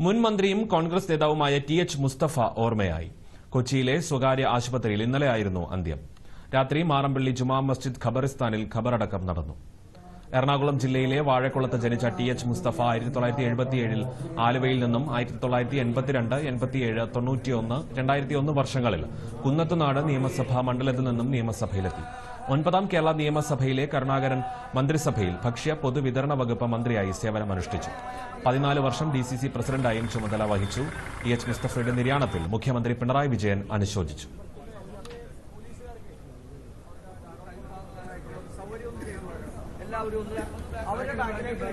മുൻ മന്ത്രിയും കോൺഗ്രസ് നേതാവുമായ ടി എച്ച് മുസ്തഫ ഓർമ്മയായി. കൊച്ചിയിലെ സ്വകാര്യ ആശുപത്രിയിൽ ഇന്നലെയായിരുന്നു അന്ത്യം. രാത്രി മാറമ്പള്ളി ജുമാ മസ്ജിദ് ഖബറിസ്ഥാനിൽ ഖബറടക്കം നടന്നു. എറണാകുളം ജില്ലയിലെ വാഴക്കുളത്ത് ജനിച്ച ടി എച്ച് മുസ്തഫ ആയിരത്തി തൊള്ളായിരത്തി എഴുപത്തിയേഴിൽ ആലുവയിൽ നിന്നും ആയിരത്തി തൊള്ളായിരത്തി എൺപത്തിരണ്ട് എൺപത്തിയേഴ് തൊണ്ണൂറ്റിയൊന്ന് രണ്ടായിരത്തി ഒന്ന് വർഷങ്ങളിൽ കുന്നത്തുനാട് നിയമസഭാ മണ്ഡലത്തിൽ നിന്നും നിയമസഭയിലെത്തി. ഒൻപതാം കേരള നിയമസഭയിലെ കരുണാകരൻ മന്ത്രിസഭയിൽ ഭക്ഷ്യ പൊതുവിതരണ വകുപ്പ് മന്ത്രിയായി സേവനമനുഷ്ഠിച്ചു. പതിനാല് വർഷം ഡി സി സി പ്രസിഡന്റായും ചുമതല വഹിച്ചു. ടി എച്ച് മുസ്തഫയുടെ നിര്യാണത്തിൽ മുഖ്യമന്ത്രി പിണറായി വിജയൻ അനുശോചിച്ചു. എല്ലാവരും ഒന്ന് അവരുടെ ടാങ്കിലേക്ക്